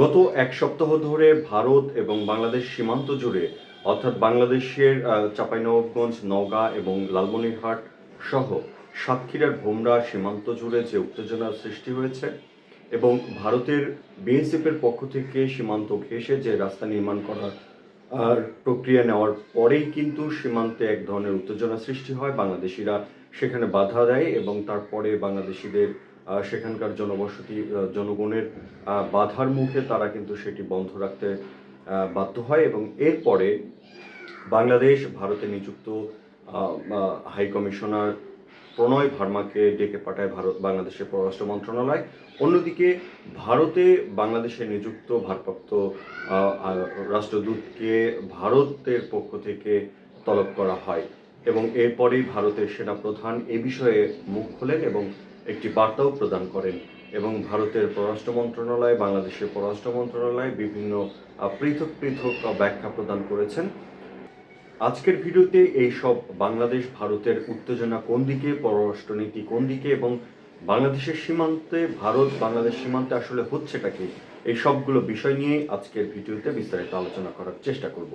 গত এক সপ্তাহ ধরে ভারত এবং বাংলাদেশ সীমান্ত জুড়ে, অর্থাৎ বাংলাদেশের চাঁপাইনবাবগঞ্জ, নওগাঁ এবং লালমনিরহাট সহ সাতক্ষীরার ভোমরা সীমান্ত জুড়ে যে উত্তেজনার সৃষ্টি হয়েছে এবং ভারতের বিএসএফ এর পক্ষ থেকে সীমান্ত ঘেঁষে যে রাস্তা নির্মাণ করার, আর প্রক্রিয়া নেওয়ার পরেই কিন্তু সীমান্তে এক ধরনের উত্তেজনা সৃষ্টি হয়। বাংলাদেশিরা সেখানে বাধা দেয় এবং তারপরে বাংলাদেশিদের সেখানকার জনবসতি জনগণের বাধার মুখে তারা কিন্তু সেটি বন্ধ রাখতে বাধ্য হয় এবং এরপরে বাংলাদেশ ভারতে নিযুক্ত হাই কমিশনার প্রণয় ভার্মাকে ডেকে পাঠায় ভারত, বাংলাদেশের পররাষ্ট্র মন্ত্রণালয়। অন্যদিকে ভারতে বাংলাদেশে নিযুক্ত ভারপ্রাপ্ত রাষ্ট্রদূতকে ভারতের পক্ষ থেকে তলব করা হয় এবং এরপরেই ভারতের সেনাপ্রধান এ বিষয়ে মুখ খোলেন এবং একটি বার্তাও প্রদান করেন এবং ভারতের পররাষ্ট্র মন্ত্রণালয়, বাংলাদেশের পররাষ্ট্র মন্ত্রণালয় বিভিন্ন পৃথক পৃথক ব্যাখ্যা প্রদান করেছেন। আজকের ভিডিওতে এই সব বাংলাদেশ, ভারতের উত্তেজনা কোন দিকে, পররাষ্ট্রনীতি কোন দিকে এবং বাংলাদেশের সীমান্তে, ভারত বাংলাদেশ সীমান্তে আসলে হচ্ছেটা কি, এই সবগুলো বিষয় নিয়ে আজকের ভিডিওতে বিস্তারিত আলোচনা করার চেষ্টা করব।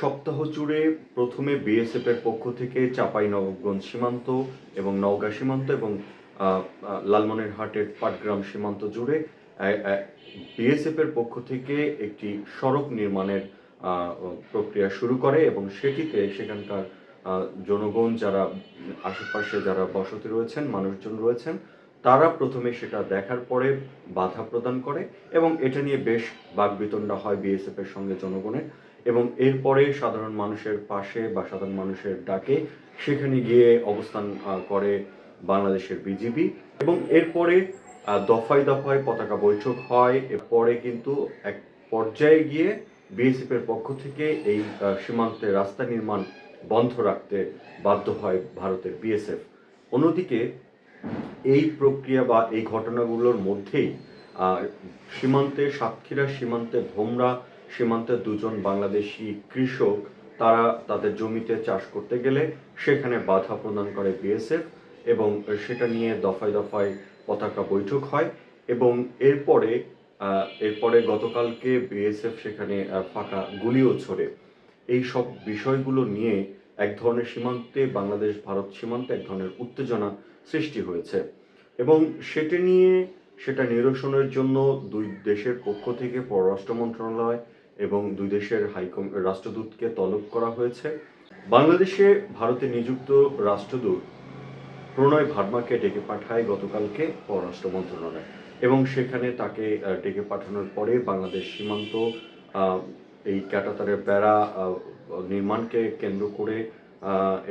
সপ্তাহ জুড়ে প্রথমে বিএসএফ এর পক্ষ থেকে চাপাই নবাবগঞ্জ সীমান্ত এবং নওগাঁ সীমান্ত এবং লালমনিরহাটের পাটগ্রাম সীমান্ত জুড়ে বিএসএফ এর পক্ষ থেকে একটি সড়ক নির্মাণের প্রক্রিয়া শুরু করে এবং সেটিতে সেখানকার জনগণ যারা আশেপাশে যারা বসতি রয়েছেন, মানুষজন রয়েছেন, তারা প্রথমে সেটা দেখার পরে বাধা প্রদান করে এবং এটা নিয়ে বেশ বাকবিতণ্ডা হয় বিএসএফ এর সঙ্গে জনগণের। এবং এরপরে সাধারণ মানুষের পাশে বা সাধারণ মানুষের ডাকে সেখানে গিয়ে অবস্থান করে বাংলাদেশের বিজিবি এবং এরপরে দফায় দফায় পতাকা বৈঠক হয়। এরপরে কিন্তু এক পর্যায়ে গিয়ে বিএসএফ এর পক্ষ থেকে এই সীমান্তে রাস্তা নির্মাণ বন্ধ রাখতে বাধ্য হয় ভারতের বিএসএফ। অন্যদিকে এই প্রক্রিয়া বা এই ঘটনাগুলোর মধ্যেই সীমান্তে সাতক্ষীরা সীমান্তে ভোমরা সীমান্তে দুজন বাংলাদেশি কৃষক, তারা তাদের জমিতে চাষ করতে গেলে সেখানে বাধা প্রদান করে বিএসএফ এবং সেটা নিয়ে দফায় দফায় পতাকা বৈঠক হয় এবং এরপরে এরপরে গতকালকে বিএসএফ সেখানে ফাঁকা গুলিও ছোড়ে। এই সব বিষয়গুলো নিয়ে এক ধরনের সীমান্তে, বাংলাদেশ ভারত সীমান্তে এক ধরনের উত্তেজনা সৃষ্টি হয়েছে এবং সেটা নিয়ে, সেটা নিরসনের জন্য দুই দেশের পক্ষ থেকে পররাষ্ট্র মন্ত্রণালয় এবং দুই দেশের হাইকম রাষ্ট্রদূতকে তলব করা হয়েছে। বাংলাদেশে ভারতে নিযুক্ত রাষ্ট্রদূত প্রণয় ভার্মাকে ডেকে পাঠায় গতকালকে পররাষ্ট্র মন্ত্রণালয়। এবং সেখানে তাকে ডেকে পাঠানোর পরে বাংলাদেশ সীমান্ত এই ক্যাটাতারের বেড়া নির্মাণকে কেন্দ্র করে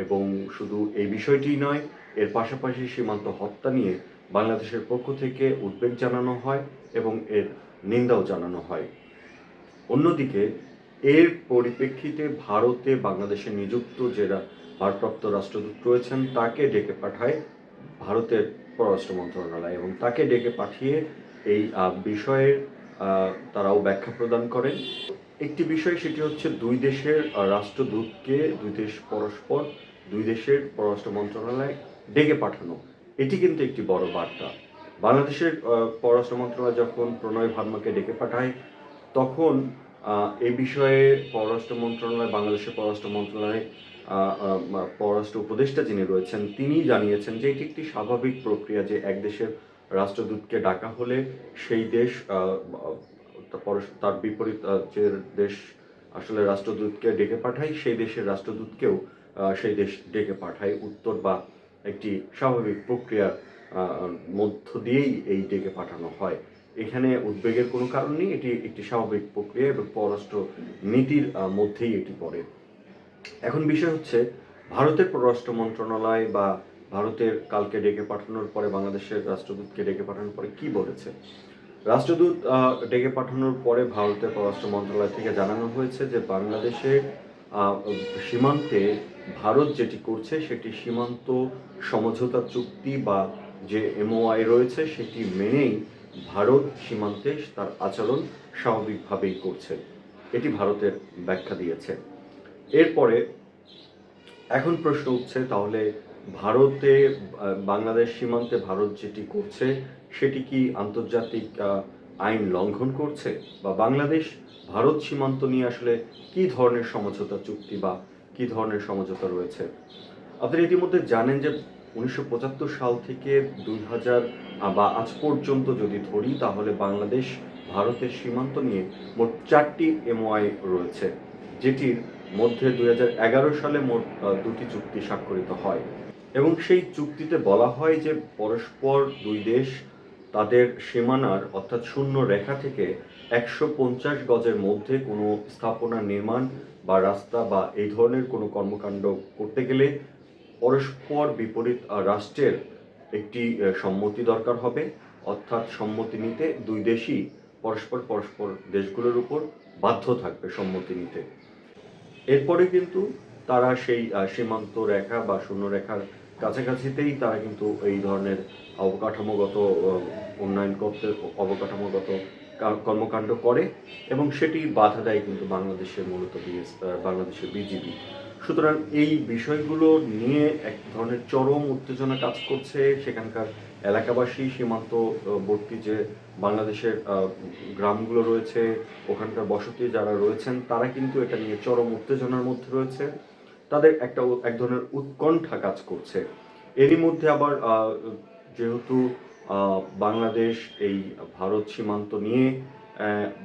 এবং শুধু এই বিষয়টি নয়, এর পাশাপাশি সীমান্ত হত্যা নিয়ে বাংলাদেশের পক্ষ থেকে উদ্বেগ জানানো হয় এবং এর নিন্দাও জানানো হয়। অন্যদিকে, এর পরিপ্রেক্ষিতে ভারতে বাংলাদেশে নিযুক্ত যারা ভারপ্রাপ্ত রাষ্ট্রদূত রয়েছেন, তাকে ডেকে পাঠায় ভারতের পররাষ্ট্র মন্ত্রণালয় এবং তাকে ডেকে পাঠিয়ে এই বিষয়ের তারাও ব্যাখ্যা প্রদান করেন। একটি বিষয় সেটি হচ্ছে দুই দেশের রাষ্ট্রদূতকে, দুই দেশ পরস্পর, দুই দেশের পররাষ্ট্র মন্ত্রণালয় ডেকে পাঠানো। এটি কিন্তু একটি বড় বার্তা। বাংলাদেশের পররাষ্ট্র মন্ত্রণালয় যখন প্রণয় ভার্মাকে ডেকে পাঠায়, তখন এ বিষয়ে পররাষ্ট্র মন্ত্রণালয়, বাংলাদেশের পররাষ্ট্র মন্ত্রণালয় পররাষ্ট্র উপদেষ্টা যিনি রয়েছেন, তিনি জানিয়েছেন যে এটি একটি স্বাভাবিক প্রক্রিয়া যে এক দেশের রাষ্ট্রদূতকে ডাকা হলে সেই দেশ তার বিপরীত যে দেশ আসলে রাষ্ট্রদূতকে ডেকে পাঠায়, সেই দেশের রাষ্ট্রদূতকেও সেই দেশ ডেকে পাঠায়। উত্তর বা একটি স্বাভাবিক প্রক্রিয়ার মধ্য দিয়েই এই ডেকে পাঠানো হয়। এখানে উদ্বেগের কোনো কারণ নেই, এটি একটি স্বাভাবিক প্রক্রিয়া এবং পররাষ্ট্র নীতির মধ্যেই এটি পড়ে। এখন বিষয় হচ্ছে, ভারতের পররাষ্ট্র মন্ত্রণালয় বা ভারতের কালকে ডেকে পাঠানোর পরে, বাংলাদেশের রাষ্ট্রদূতকে ডেকে পাঠানোর পরে কি বলেছে? রাষ্ট্রদূত ডেকে পাঠানোর পরে ভারতের পররাষ্ট্র মন্ত্রণালয় থেকে জানানো হয়েছে যে, বাংলাদেশে সীমান্তে ভারত যেটি করছে, সেটি সীমান্ত সমঝোতা চুক্তি বা যে এমওআই রয়েছে, সেটি মেনেই ভারত সীমান্তে তার আচরণ স্বাভাবিকভাবেই করছে। এটি ভারতের ব্যাখ্যা দিয়েছে। এরপরে এখন প্রশ্ন উঠছে, তাহলে ভারতে বাংলাদেশ সীমান্তে ভারত যেটি করছে, সেটি কি আন্তর্জাতিক আইন লঙ্ঘন করছে? বা বাংলাদেশ ভারত সীমান্ত নিয়ে আসলে কি ধরনের সমঝোতা চুক্তি বা কি ধরনের সমঝোতা রয়েছে? আপনারা ইতিমধ্যে জানেন যে উনিশশো পঁচাত্তর সাল থেকে দুই হাজার বা আজ পর্যন্ত যদি ধরি, তাহলে বাংলাদেশ ভারতের সীমান্ত নিয়ে মোট চারটি এমওআই রয়েছে, যেটির মধ্যে দুই হাজার এগারো সালে মোট দুটি চুক্তি স্বাক্ষরিত হয়। এবং সেই চুক্তিতে বলা হয় যে পরস্পর দুই দেশ তাদের সীমানার, অর্থাৎ শূন্য রেখা থেকে একশো পঞ্চাশ গজের মধ্যে কোনো স্থাপনা নির্মাণ বা রাস্তা বা এই ধরনের কোনো কর্মকাণ্ড করতে গেলে পরস্পর বিপরীত রাষ্ট্রের একটি সম্মতি দরকার হবে। অর্থাৎ সম্মতি নিতে দুই দেশই পরস্পর পরস্পর দেশগুলোর উপর বাধ্য থাকবে সম্মতি নিতে। এরপরে কিন্তু তারা সেই সীমান্ত রেখা বা শূন্য রেখার কাছাকাছিতেই তারা কিন্তু এই ধরনের অবকাঠামোগত উন্নয়ন করতে, অবকাঠামোগত কর্মকাণ্ড করে এবং সেটি বাধা দেয় কিন্তু বাংলাদেশের মূলত বাংলাদেশের বিজিবি। সুতরাং এই বিষয়গুলো নিয়ে এক ধরনের চরম উত্তেজনা কাজ করছে সেখানকার এলাকাবাসী, সীমান্তবর্তী যে বাংলাদেশের গ্রামগুলো রয়েছে, ওখানকার বসতি যারা রয়েছেন, তারা কিন্তু এটা নিয়ে চরম উত্তেজনার মধ্যে রয়েছে। তাদের একটা এক ধরনের উৎকণ্ঠা কাজ করছে। এরই মধ্যে আবার যেহেতু বাংলাদেশ এই ভারত সীমান্ত নিয়ে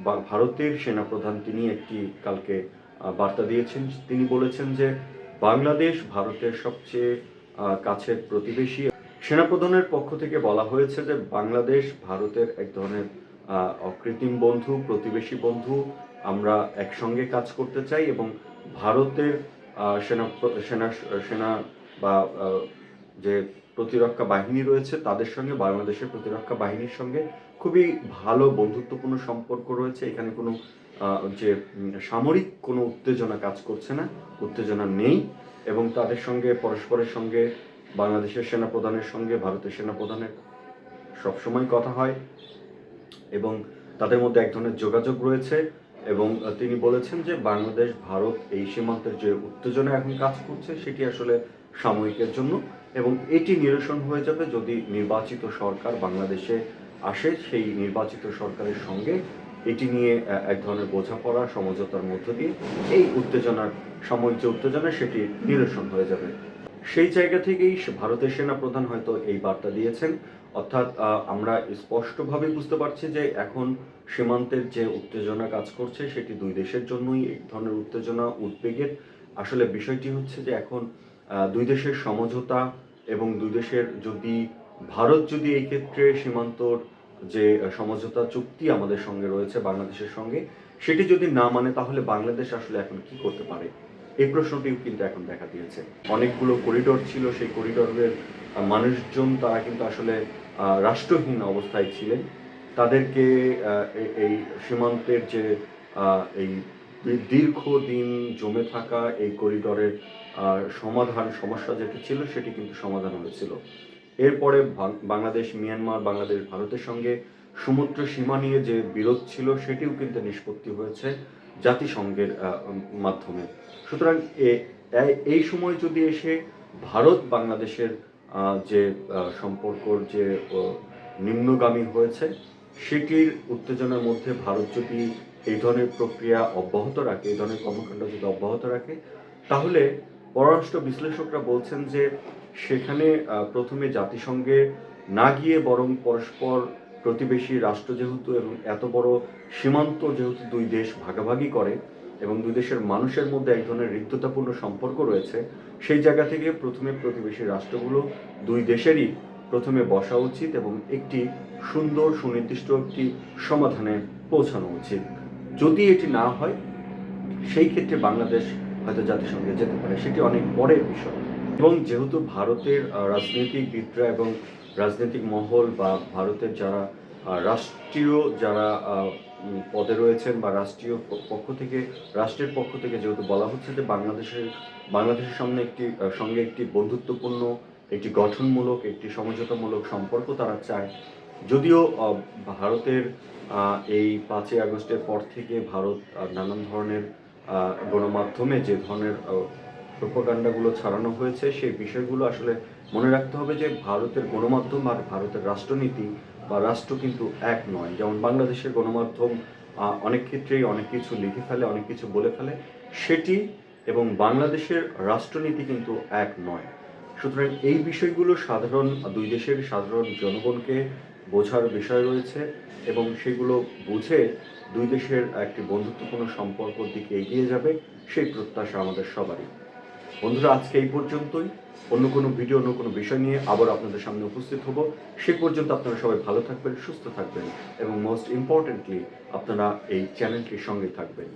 বা- ভারতের সেনাপ্রধান তিনি একটি কালকে বার্তা দিয়েছেন। তিনি বলেছেন যে বাংলাদেশ ভারতের সবচেয়ে কাছের প্রতিবেশী। সেনাপ্রধানের পক্ষ থেকে বলা হয়েছে যে বাংলাদেশ ভারতের এক ধরনের অকৃত্রিম বন্ধু, প্রতিবেশী বন্ধু। আমরা একসঙ্গে কাজ করতে চাই এবং ভারতের সেনা সেনা সেনা বা যে প্রতিরক্ষা বাহিনী রয়েছে তাদের সঙ্গে, বাংলাদেশের প্রতিরক্ষা বাহিনীর সঙ্গে খুবই ভালো বন্ধুত্বপূর্ণ সম্পর্ক রয়েছে। এখানে কোনো যে সামরিক কোনো উত্তেজনা কাজ করছে না, উত্তেজনা নেই, এবং তাদের সঙ্গে, পরস্পরের সঙ্গে, বাংলাদেশের সেনাপ্রধানের সঙ্গে, ভারতের সেনাপ্রধানের সবসময় কথা হয়, এবং তাদের মধ্যে এক ধরনের যোগাযোগ রয়েছে, এবং তিনি বলেছেন যে বাংলাদেশ, ভারত এই সীমান্তের যে উত্তেজনা এখন কাজ করছে, সেটি আসলে সাময়িকের জন্য, এবং এটি নিরসন হয়ে যাবে যদি নির্বাচিত সরকার বাংলাদেশে আসে, সেই নির্বাচিত সরকারের সঙ্গে এটি নিয়ে এক ধরনের বোঝাপড়া সমঝোতার মধ্য দিয়ে এই উত্তেজনার, সাময়িক যে উত্তেজনা সেটি নিরসন হয়ে যাবে। সেই জায়গা থেকেই ভারতের সেনা প্রধান হয়তো এই বার্তা দিয়েছেন। অর্থাৎ আমরা স্পষ্টভাবে বুঝতে পারছি যে এখন সীমান্তের যে উত্তেজনা কাজ করছে সেটি দুই দেশের জন্যই এক ধরনের উত্তেজনা উদ্বেগের। আসলে বিষয়টি হচ্ছে যে এখন দুই দেশের সমঝোতা এবং দুই দেশের যদি, ভারত যদি এই ক্ষেত্রে সীমান্তর যে সমঝোতা চুক্তি আমাদের সঙ্গে রয়েছে বাংলাদেশের সঙ্গে, সেটি যদি না মানে তাহলে বাংলাদেশ আসলে এখন কি করতে পারে? এই প্রশ্নটিও কিন্তু এখন দেখা দিয়েছে। অনেকগুলো করিডোর ছিল, সেই করিডোরের মানুষজন তারা কিন্তু আসলে রাষ্ট্রহীন অবস্থায় ছিলেন। তাদেরকে এই সীমান্তের যে এই দীর্ঘদিন জমে থাকা এই করিডোরের সমাধান, সমস্যা যেটি ছিল সেটি কিন্তু সমাধান হয়েছিল। এরপরে বাংলাদেশ, মিয়ানমার, বাংলাদেশ, ভারতের সঙ্গে সমুদ্র সীমা নিয়ে যে বিরোধ ছিল, সেটিও কিন্তু নিষ্পত্তি হয়েছে জাতিসংঘের মাধ্যমে। সুতরাং এই সময় যদি এসে ভারত বাংলাদেশের যে সম্পর্কর যে নিম্নগামী হয়েছে, সেটির উত্তেজনার মধ্যে ভারত যদি এই ধরনের প্রক্রিয়া অব্যাহত রাখে, এই ধরনের কর্মকাণ্ড যদি অব্যাহত রাখে, তাহলে পররাষ্ট্র বিশ্লেষকরা বলছেন যে সেখানে প্রথমে জাতিসংঘে না গিয়ে বরং পরস্পর প্রতিবেশী রাষ্ট্র যেহেতু এবং এত বড় সীমান্ত যেহেতু দুই দেশ ভাগাভাগি করে এবং দুই দেশের মানুষের মধ্যে এক ধরনের রিক্ততাপূর্ণ সম্পর্ক রয়েছে, সেই জায়গা থেকে প্রথমে প্রতিবেশী রাষ্ট্রগুলো দুই দেশেরই প্রথমে বসা উচিত এবং একটি সুন্দর, সুনির্দিষ্ট একটি সমাধানে পৌঁছানো উচিত। যদি এটি না হয়, সেই ক্ষেত্রে বাংলাদেশ হয়তো জাতিসংঘে যেতে পারে, সেটি অনেক পরের বিষয়। এবং যেহেতু ভারতের আহ, রাজনীতিবিদরা এবং রাজনৈতিক মহল বা ভারতের যারা রাষ্ট্রীয় যারা পদে রয়েছেন বা রাষ্ট্রীয় পক্ষ থেকে রাষ্ট্রের পক্ষ থেকে যেহেতু বলা হচ্ছে যে বাংলাদেশের বাংলাদেশের সামনে একটি সঙ্গে একটি বন্ধুত্বপূর্ণ একটি গঠনমূলক একটি সমঝোতামূলক সম্পর্ক তারা চায়। যদিও ভারতের এই পাঁচই আগস্টের পর থেকে ভারত নানান ধরনের গণমাধ্যমে যে ধরনের প্রোপাগান্ডাগুলো ছাড়ানো হয়েছে, সেই বিষয়গুলো আসলে মনে রাখতে হবে যে ভারতের গণমাধ্যম আর ভারতের রাষ্ট্রনীতি বা রাষ্ট্র কিন্তু এক নয়। যেমন বাংলাদেশের গণমাধ্যম অনেক ক্ষেত্রেই অনেক কিছু লিখে ফেলে, অনেক কিছু বলে ফেলে। সেটি এবং বাংলাদেশের রাষ্ট্রনীতি কিন্তু এক নয়। সুতরাং এই বিষয়গুলো সাধারণ, দুই দেশের সাধারণ জনগণকে বোঝার বিষয় রয়েছে এবং সেগুলো বুঝে দুই দেশের একটি বন্ধুত্বপূর্ণ সম্পর্কর দিকে এগিয়ে যাবে, সেই প্রত্যাশা আমাদের সবারই। বন্ধুরা, আজকে এই পর্যন্তই। অন্য কোনো ভিডিও, অন্য কোনো বিষয় নিয়ে আবার আপনাদের সামনে উপস্থিত হব। সে পর্যন্ত আপনারা সবাই ভালো থাকবেন, সুস্থ থাকবেন এবং মোস্ট ইম্পর্টেন্টলি আপনারা এই চ্যানেলটির সঙ্গে থাকবেন।